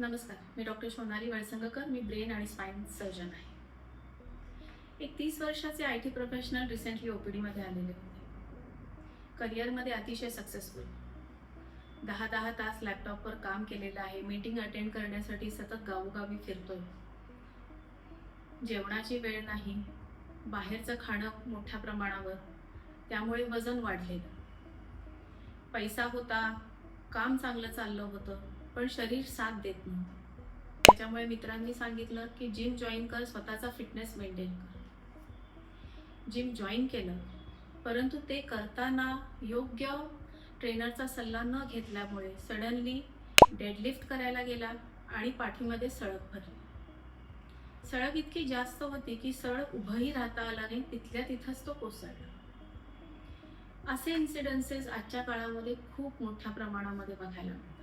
नमस्कार मी डॉक्टर सोनाली वळसंगकर मी ब्रेन आणि स्पाईन सर्जन आहे. एक तीस वर्षाचे I T professional recently O P डीमध्ये आलेले होते. करिअरमध्ये अतिशय सक्सेसफुल. दहा दहा तास लॅपटॉपवर काम केलेलं आहे मीटिंग अटेंड करण्यासाठी सतत गावोगावी फिरतोय. जेवणाची वेळ नाही बाहेरचं खाणं मोठ्या प्रमाणावर त्यामुळे वजन वाढलेलं. पैसा होता काम चांगलं चाललं होतं. पण शरीर साथ देत नव्हतं त्याच्यामुळे मित्रांनी सांगितलं की जिम जॉईन कर स्वतःचा फिटनेस मेंटेन कर. जिम जॉईन केलं. परंतु ते करताना योग्य ट्रेनरचा सल्ला न घेतल्यामुळे सडनली डेडलिफ्ट करायला गेला आणि पाठीमध्ये सळक भरली. सळक इतकी जास्त होती की सळक उभंही राहता आला नाही तिथल्या तिथंच तो कोसळला. असे इन्सिडन्सेस आजच्या काळामध्ये खूप मोठ्या प्रमाणामध्ये बघायला मिळतात.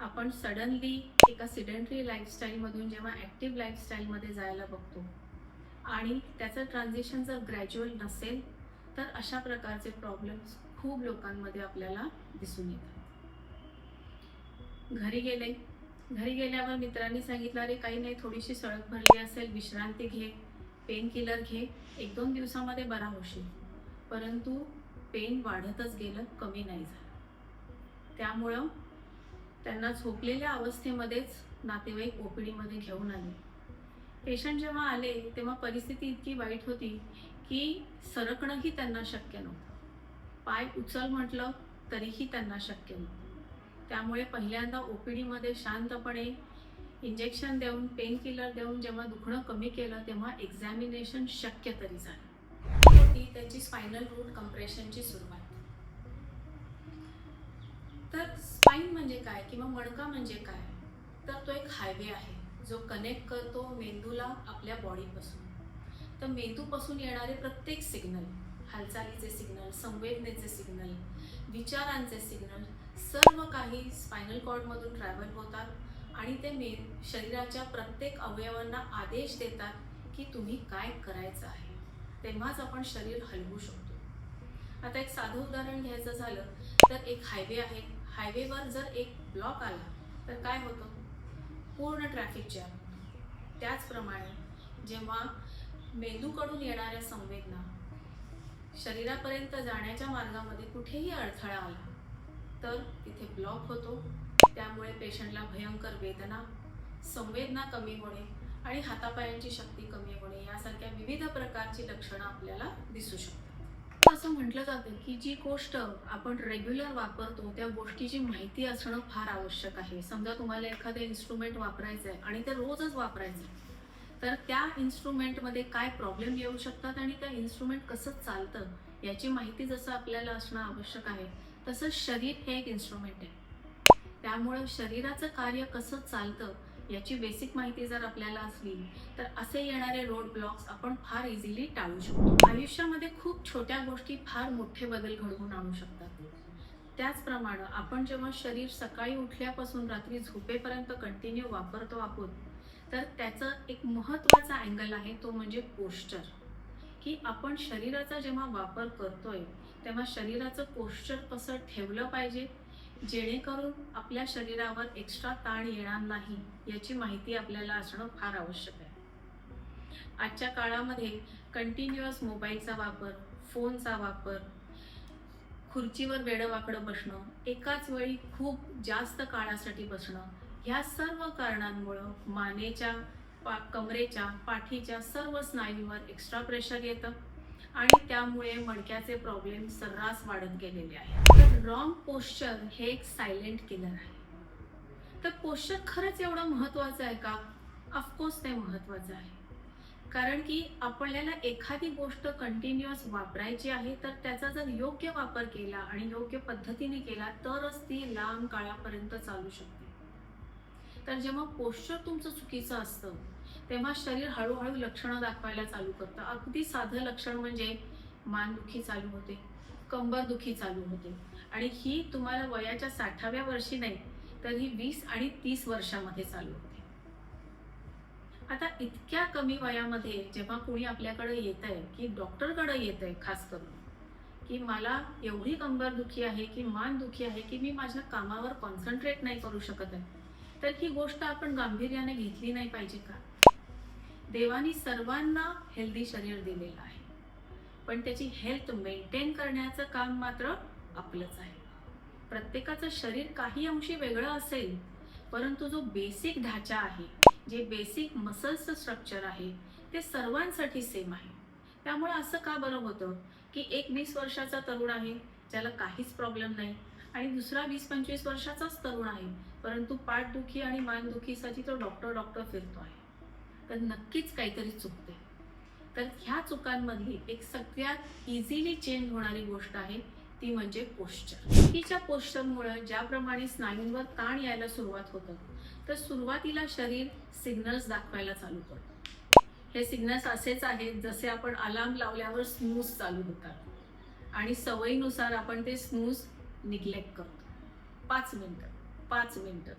आपण सडनली एका सिडेंटरी लाईफस्टाईलमधून जेव्हा ॲक्टिव्ह लाईफस्टाईलमध्ये जायला बघतो आणि त्याचं ट्रान्झिशन जर ग्रॅज्युअल नसेल तर अशा प्रकारचे प्रॉब्लेम्स खूप लोकांमध्ये आपल्याला दिसून येतात. घरी गेले. घरी गेल्यावर मित्रांनी सांगितलं अरे काही नाही थोडीशी सळक भरली असेल विश्रांती घे पेन किलर घे एक दोन दिवसामध्ये बरा होशील. परंतु पेन वाढतच गेलं कमी नाही झालं. त्यामुळं त्यांना झोपलेल्या अवस्थेमध्येच नातेवाईक ओपीडीमध्ये घेऊन आले. पेशंट जेव्हा आले तेव्हा परिस्थिती इतकी वाईट होती की सरकणंही त्यांना शक्य नव्हतं. पाय उचल म्हटलं तरीही त्यांना शक्य नव्हतं. त्यामुळे पहिल्यांदा ओ पी डीमध्ये शांतपणे इंजेक्शन देऊन पेन किलर देऊन जेव्हा दुखणं कमी केलं तेव्हा एक्झामिनेशन शक्य तरी झालं. ती त्यांची स्पायनल रूट कम्प्रेशनची सुरुवात. तर स्पाईन म्हणजे काय किंवा मणका म्हणजे काय? तर तो एक हायवे आहे जो कनेक्ट करतो मेंदूला आपल्या बॉडीपासून तर मेंदूपासून येणारे प्रत्येक सिग्नल हालचालीचे सिग्नल संवेदनेचे सिग्नल विचारांचे सिग्नल सर्व काही स्पायनल कॉर्डमधून ट्रॅव्हल होतात आणि ते मे शरीराच्या प्रत्येक अवयवांना आदेश देतात की तुम्ही काय करायचं आहे. तेव्हाच आपण शरीर हलवू शकतो. आता एक साधं उदाहरण घ्यायचं झालं तर एक हायवे आहे. हायवेवर जर एक ब्लॉक आला तर काय होतं? पूर्ण ट्रॅफिक जॅम त्याचप्रमाणे जेव्हा मेंदूकडून येणाऱ्या संवेदना शरीरापर्यंत जाण्याच्या मार्गामध्ये कुठेही अडथळा आला तर तिथे ब्लॉक होतो. त्यामुळे पेशंटला भयंकर वेदना संवेदना कमी होणे आणि हातापायांची शक्ती कमी होणे यासारख्या विविध प्रकारची लक्षणं आपल्याला दिसू शकतात. असं म्हटलं जातं की जी गोष्ट आपण रेग्युलर वापरतो त्या गोष्टीची माहिती असणं फार आवश्यक आहे. समजा तुम्हाला एखादं इन्स्ट्रुमेंट वापरायचं आहे आणि ते रोजच वापरायचं आहे तर त्या इन्स्ट्रुमेंटमध्ये काय प्रॉब्लेम येऊ शकतात आणि त्या इन्स्ट्रुमेंट कसं चालतं याची माहिती जसं आपल्याला असणं आवश्यक आहे तसं शरीर हे एक इन्स्ट्रुमेंट आहे. त्यामुळं शरीराचं कार्य कसं चालतं याची बेसिक माहिती जर आपल्याला असली तर असे येणारे रोड ब्लॉक्स आपण फार इझिली टाळू शकतो. आयुष्यामध्ये खूप छोट्या गोष्टी फार मोठे बदल घडवून आणू शकतात. त्याचप्रमाणे आपण जेव्हा शरीर सकाळी उठल्यापासून रात्री झोपेपर्यंत कंटिन्यू वापरतो आहोत तर त्याचं एक महत्त्वाचा अँगल आहे तो म्हणजे पोश्चर की आपण शरीराचा जेव्हा वापर करतोय तेव्हा शरीराचं पोश्चर कसं ठेवलं पाहिजे जेणेकरून आपल्या शरीरावर एक्स्ट्रा ताण येणार नाही याची माहिती आपल्याला असणं फार आवश्यक आहे. आजच्या काळामध्ये कंटिन्युअस मोबाईलचा वापर फोनचा वापर खुर्चीवर वेडंवाकडं बसणं एकाच वेळी खूप जास्त काळासाठी बसणं ह्या सर्व कारणांमुळं मानेच्या पा कमरेच्या पाठीच्या सर्व स्नायूंवर एक्स्ट्रा प्रेशर येतं. आणि त्यामुळे मणक्याचे प्रॉब्लेम सर्रास वाढत गेलेले आहेत. तर रॉंग पोश्चर हे एक सायलेंट किलर आहे. तर पोश्चर खरंच एवढं महत्त्वाचं आहे का? ऑफकोर्स ते महत्त्वाचं आहे. कारण की आपल्याला एखादी गोष्ट कंटिन्युअस वापरायची आहे तर त्याचा जर योग्य वापर केला आणि योग्य पद्धतीने केला तरच ती लांब काळापर्यंत चालू शकते. तर जेव्हा पोश्चर तुमचं चुकीचं असतं तेव्हा शरीर हळूहळू लक्षणं दाखवायला चालू करतं. अगदी साधं लक्षण म्हणजे मानदुखी चालू होते कंबरदुखी चालू होते. आणि ही तुम्हाला वयाच्या साठाव्या वर्षी नाही तर ही वीस आणि तीस वर्षामध्ये चालू होते. आता इतक्या कमी वयामध्ये जेव्हा कोणी आपल्याकडे येत आहे की डॉक्टरकडे येत आहे खास करून की मला एवढी कंबरदुखी आहे की मान दुखी आहे की मी माझ्या कामावर कॉन्सन्ट्रेट नाही करू शकत आहे तर ही गोष्ट आपण गांभीर्याने घेतली नाही पाहिजे का? देवानी सर्वांना हेल्दी शरीर दिलेलं आहे. पण त्याची हेल्थ मेंटेन करण्याचं काम मात्र आपलंच आहे. प्रत्येकाचं शरीर काही अंशी वेगळं असेल परंतु जो बेसिक ढाचा आहे जे बेसिक मसल्सचं स्ट्रक्चर आहे ते सर्वांसाठी सेम आहे. त्यामुळे असं का बरं होतं की एक वीस वर्षाचा तरुण आहे ज्याला काहीच प्रॉब्लेम नाही आणि दुसरा वीस पंचवीस वर्षाचाच तरुण आहे परंतु पाठदुखी आणि मानदुखीसाठी तो डॉक्टर डॉक्टर फिरतो आहे तर नक्कीच काहीतरी चुकते तर ह्या चुकांमधली एक सगळ्यात इझिली चेंज होणारी गोष्ट आहे ती म्हणजे पोश्चर चुकीच्या पोश्चरमुळे ज्याप्रमाणे स्नायूंवर ताण यायला सुरुवात होतं तर सुरुवातीला शरीर सिग्नल्स दाखवायला चालू करतं. हे सिग्नल्स असेच आहेत जसे आपण अलार्म लावल्यावर स्नूज चालू होतात. आणि सवयीनुसार आपण ते स्नूज निग्लेक्ट करतो. पाच मिनटं पाच मिनटं.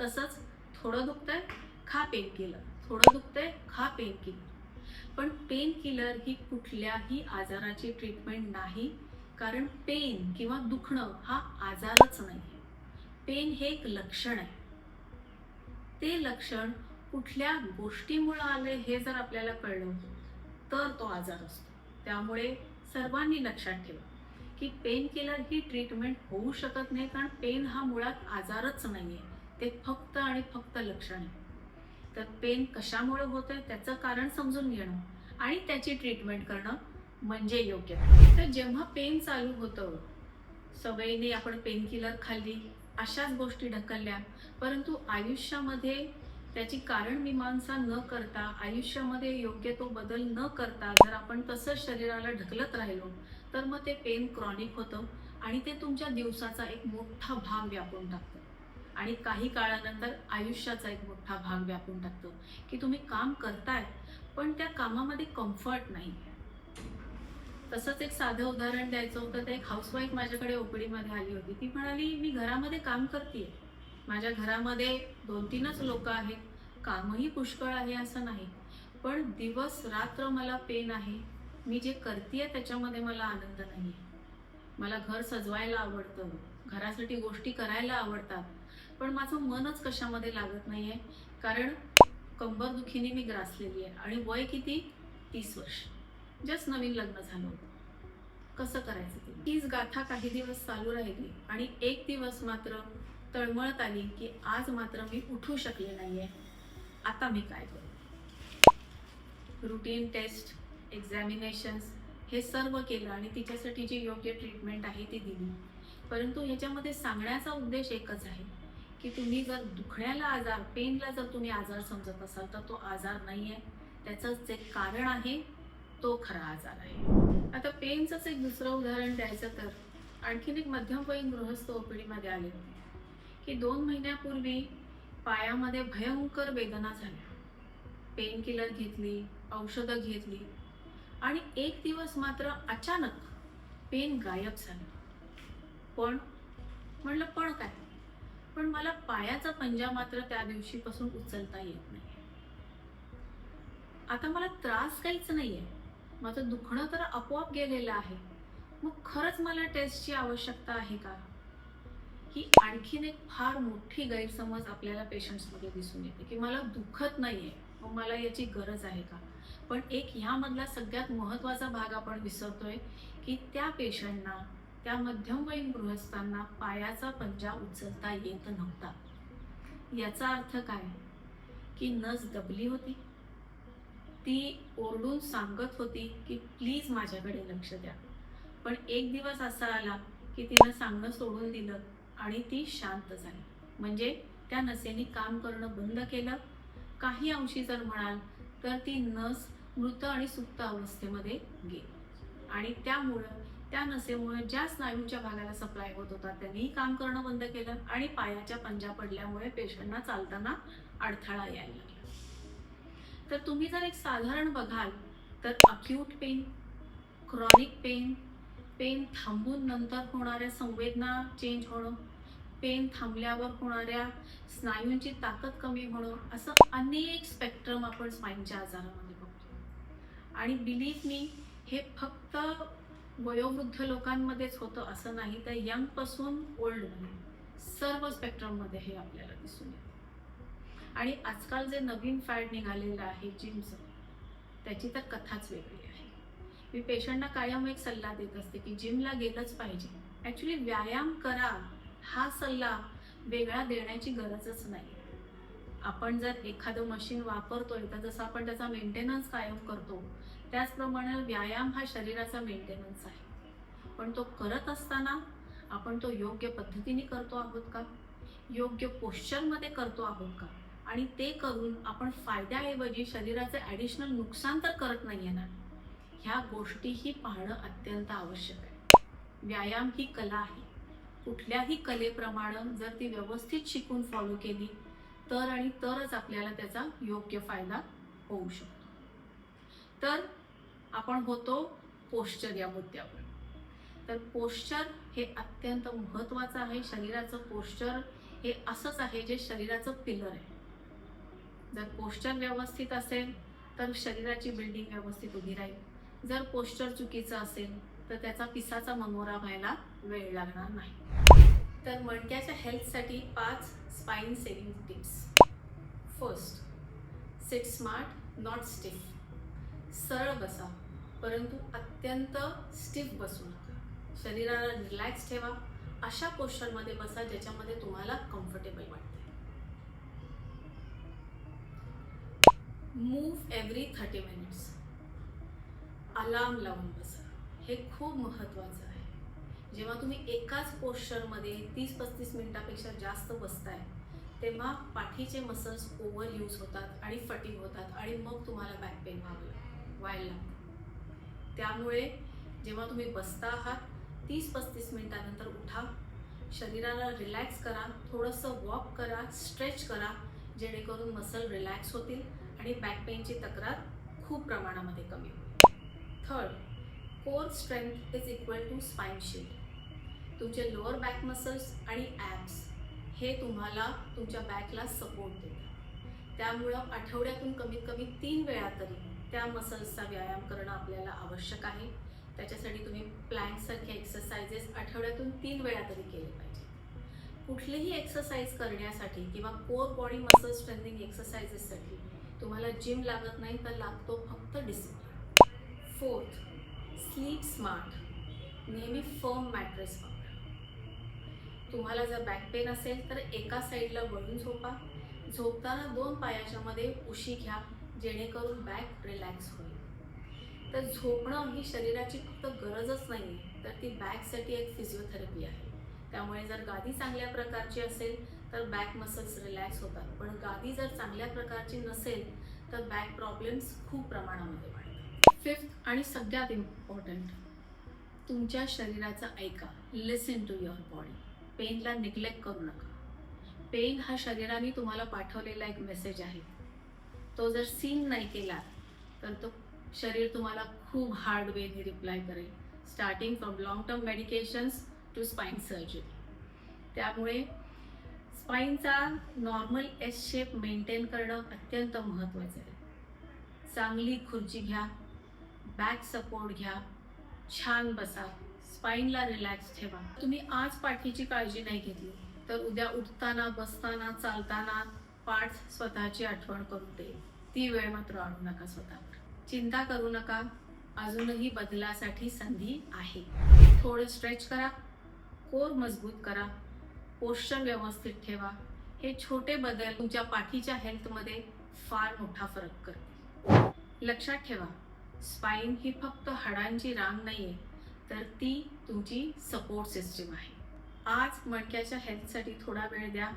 तसंच थोडं दुखतंय खा पेन केलं. थोडं दुखतंय खा पेन किलर पण पेन किलर ही कुठल्याही आजाराची ट्रीटमेंट नाही कारण पेन किंवा दुखणं हा आजारच नाही पेन हे एक लक्षण आहे. ते लक्षण कुठल्या गोष्टीमुळे आले हे जर आपल्याला कळलं तर तो आजार असतो. त्यामुळे सर्वांनी लक्षात ठेवा की पेन किलर ही ट्रीटमेंट होऊ शकत नाही कारण पेन हा मुळात आजारच नाही आहे ते फक्त आणि फक्त लक्षण आहे. तर पेन कशामुळे होतंय त्याचं कारण समजून घेणं आणि त्याची ट्रीटमेंट करणं म्हणजे योग्य. तर जेव्हा पेन चालू होतं सवयीने आपण पेन किलर खाल्ली अशाच गोष्टी ढकलल्या परंतु आयुष्यामध्ये त्याची कारण मीमांसा न करता आयुष्यामध्ये योग्य तो बदल न करता जर आपण तसंच शरीराला ढकलत राहिलो तर मग ते पेन क्रॉनिक होतं आणि ते तुमच्या दिवसाचा एक मोठा भाग व्यापून टाकतं. आणि काही काळानंतर आयुष्याचा एक मोठा भाग व्यापून टाकतो. की तुम्ही काम करताय पण त्या कामामध्ये कम्फर्ट नाही. तसंच एक साधं उदाहरण द्यायचं होतं तर एक हाऊसवाईफ माझ्याकडे ओपडीमध्ये आली होती. ती म्हणाली मी घरामध्ये काम करते माझ्या घरामध्ये दोन तीनच लोक आहेत. कामही पुष्कळ आहे असं नाही. पण दिवस रात्र मला पेन आहे. मी जे करते त्याच्यामध्ये मला आनंद नाही मला घर सजवायला आवडतं. घरासाठी गोष्टी करायला आवडतात. पण माझं मनच कशामध्ये लागत नाही आहे कारण कंबरदुखीने मी ग्रासलेली आहे आणि वय किती? तीस वर्ष. जस्ट नवीन लग्न झालं होतं. कसं करायचं ते? तीच गाथा काही दिवस चालू राहिली आणि एक दिवस मात्र तळमळत आली की आज मात्र मी उठू शकले नाही आहे आता मी काय करू? रुटीन टेस्ट एक्झामिनेशन्स हे सर्व केलं आणि तिच्यासाठी जी योग्य ट्रीटमेंट आहे ती दिली. परंतु ह्याच्यामध्ये सांगण्याचा उद्देश एकच आहे. की तुम्ही जर दुखण्याला आजार पेनला जर तुम्ही आजार समजत असाल तर तो आजार नाही आहे त्याचं जे कारण आहे तो खरा आजार आहे. आता पेनचंच एक दुसरं उदाहरण द्यायचं तर आणखीन एक मध्यमवयीन गृहस्थ ओपीडीमध्ये आले होते. की दोन महिन्यापूर्वी पायामध्ये भयंकर वेदना झाल्या. पेन किलर घेतली औषधं घेतली. आणि एक दिवस मात्र अचानक पेन गायब झालं. पण म्हणलं पण काय? पण मला पायाचा पंजा मात्र त्या दिवशीपासून उचलता येत नाही आता मला त्रास काहीच नाहीये. माझं दुखणं तर आपोआप गेलेलं आहे. मग खरंच मला टेस्टची आवश्यकता आहे का? ही आणखीन एक फार मोठी गैरसमज आपल्याला पेशंट्समध्ये दिसून येते की मला दुखत नाहीये. मग मला याची गरज आहे का? पण एक ह्यामधला सगळ्यात महत्त्वाचा भाग आपण विसरतोय की त्या पेशंटना त्या मध्यमवयीन गृहस्थांना पायाचा पंजा उचलता येत नव्हता. याचा अर्थ काय? की नस दबली होती. ती ओरडून सांगत होती की प्लीज माझ्याकडे लक्ष द्या. पण एक दिवस असा आला की तिनं सांगणं सोडून दिलं आणि ती शांत झाली. म्हणजे त्या नसेने काम करणं बंद केलं. काही अंशी जर म्हणाल तर ती नस मृत आणि सुप्त अवस्थेमध्ये गेली. आणि त्यामुळं त्या नसेमुळे ज्या स्नायूंच्या भागाला सप्लाय होत होता त्यांनीही काम करणं बंद केलं आणि पायाच्या पंजा पडल्यामुळे पेशंटना चालताना अडथळा यायला लागला. तर तुम्ही जर एक साधारण बघाल तर acute pain chronic pain pain थांबून नंतर होणाऱ्या संवेदना चेंज होणं पेन थांबल्यावर होणाऱ्या स्नायूंची ताकद कमी होणं असं अनेक स्पेक्ट्रम आपण स्पाईनच्या आजारामध्ये बघतो. आणि बिलीव्ह मी हे फक्त वयोवृद्ध लोकांमध्येच होतं असं नाही तर यंगपासून ओल्ड सर्व स्पेक्ट्रममध्ये हे आपल्याला दिसून येतं. आणि आजकाल जे नवीन फॅड निघालेलं आहे जिमचं त्याची तर कथाच वेगळी आहे. मी पेशंटना कायम एक सल्ला देत असते की जिमला गेलंच पाहिजे. ॲक्च्युली व्यायाम करा. हा सल्ला वेगळा देण्याची गरजच नाही. आपण जर एखादं मशीन वापरतोय तर जसं आपण त्याचा मेंटेनन्स कायम करतो त्याचप्रमाणे व्यायाम हा शरीराचा मेंटेनन्स आहे. पण तो करत असताना आपण तो योग्य पद्धतीने करतो आहोत का? योग्य पोश्चरमध्ये करतो आहोत का? आणि ते करून आपण फायद्याऐवजी शरीराचे ॲडिशनल नुकसान तर करत नाही ना? ह्या गोष्टीही पाहणं अत्यंत आवश्यक आहे. व्यायाम ही कला आहे. कुठल्याही कलेप्रमाणे जर ती व्यवस्थित शिकून फॉलो केली तर आणि तरच आपल्याला त्याचा योग्य फायदा होऊ शकतो. तर आपण होतो पोश्चर या मुद्द्यावर. तर पोश्चर हे अत्यंत महत्त्वाचं आहे. शरीराचं पोश्चर हे असंच आहे जे शरीराचं पिलर आहे. जर पोश्चर व्यवस्थित असेल तर शरीराची बिल्डिंग व्यवस्थित उभी राहील. जर पोश्चर चुकीचं असेल तर त्याचा पिसाचा मनोरा व्हायला वेळ लागणार नाही. तर मणक्याच्या हेल्थसाठी पाच spine saving tips first sit smart not stiff सरळ बसा परंतु अत्यंत स्टिफ बसू नका शरीराला रिलॅक्स ठेवा. अशा पोश्चरमध्ये बसा ज्याच्यामध्ये तुम्हाला कम्फर्टेबल वाटते move every thirty minutes alarm लावून बसा. हे खूप महत्त्वाचं आहे. जेव्हा तुम्ही एकाच पोश्चरमध्ये तीस पस्तीस मिनिटापेक्षा जास्त बसताय तेव्हा पाठीचे मसल्स ओव्हर यूज होतात आणि फटिंग होतात आणि मग तुम्हाला बॅक पेन व्हावं व्हायला लागतं. त्यामुळे जेव्हा तुम्ही बसता आहात तीस पस्तीस मिनिटानंतर उठा. शरीराला रिलॅक्स करा. थोडंसं वॉक करा स्ट्रेच करा जेणेकरून मसल रिलॅक्स होतील आणि बॅक पेनची तक्रार खूप प्रमाणामध्ये कमी होईल. Third core strength is equal to spine shield तुमचे लोअर बॅक मसल्स आणि ॲब्स हे तुम्हाला तुमच्या बॅकला सपोर्ट देतात. त्यामुळं आठवड्यातून कमीत कमी तीन वेळा तरी त्या मसल्सचा व्यायाम करणं आपल्याला आवश्यक आहे. त्याच्यासाठी तुम्ही प्लँकसारखे एक्सरसाइजेस आठवड्यातून तीन वेळा तरी केले पाहिजे. कुठलीही एक्सरसाइज करण्यासाठी किंवा कोर बॉडी मसल स्ट्रेंथिंग एक्सरसाइजेससाठी तुम्हाला जिम लागत नाही तर लागतो फक्त डिसिप्लिन फोर्थ स्लीप स्मार्ट नेहमी फर्म मॅट्रेस वापरा. तुम्हाला जर बॅक पेन असेल तर एका साईडला वळून झोपा. झोपताना दोन पायाच्या मध्ये उशी घ्या. जेणेकरून बॅक रिलॅक्स होईल. तर झोपणं ही शरीराची फक्त गरजच नाही आहे तर ती बॅकसाठी एक फिजिओथेरपी आहे. त्यामुळे जर गादी चांगल्या प्रकारची असेल तर बॅक मसल्स रिलॅक्स होतात. पण गादी जर चांगल्या प्रकारची नसेल तर बॅक प्रॉब्लेम्स खूप प्रमाणामध्ये वाढतात. फिफ्थ आणि सगळ्यात इम्पॉर्टंट तुमच्या शरीराचं ऐका. लिसन टू युअर बॉडी पेनला निग्लेक्ट करू नका. पेन हा शरीराने तुम्हाला पाठवलेला एक मेसेज आहे. तो जर सीन नाही केला तर तो शरीर तुम्हाला खूप हार्ड वेने रिप्लाय करेल. Starting from long term medications to spine surgery त्यामुळे स्पाईनचा नॉर्मल एस शेप मेंटेन करणं अत्यंत महत्त्वाचं आहे. चांगली खुर्ची घ्या बॅक सपोर्ट घ्या छान बसा स्पाईनला रिलॅक्स ठेवा. तुम्ही आज पाठीची काळजी नाही घेतली तर उद्या उठताना बसताना चालताना पाठ स्वतःची आठवण करून देईल ती वेळ मात्र आणू नका स्वतःवर. चिंता करू नका. अजूनही बदलासाठी संधी आहे. थोडं स्ट्रेच करा. कोर मजबूत करा. पोश्चर व्यवस्थित ठेवा. हे छोटे बदल तुमच्या पाठीच्या हेल्थमध्ये फार मोठा फरक करते लक्षात ठेवा. स्पाईन ही फक्त हाडांची रांग नाही आहे तर ती तुमची सपोर्ट सिस्टीम आहे. आज मणक्याच्या हेल्थसाठी थोडा वेळ द्या.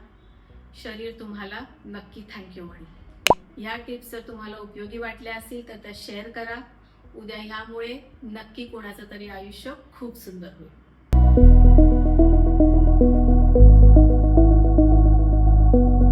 शरीर तुम्हाला नक्की थँक्यू म्हणेल ह्या टिप्स जर तुम्हाला उपयोगी वाटल्या असतील तर त्या शेअर करा. उद्या ह्यामुळे नक्की कोणाचं तरी आयुष्य खूप सुंदर होईल.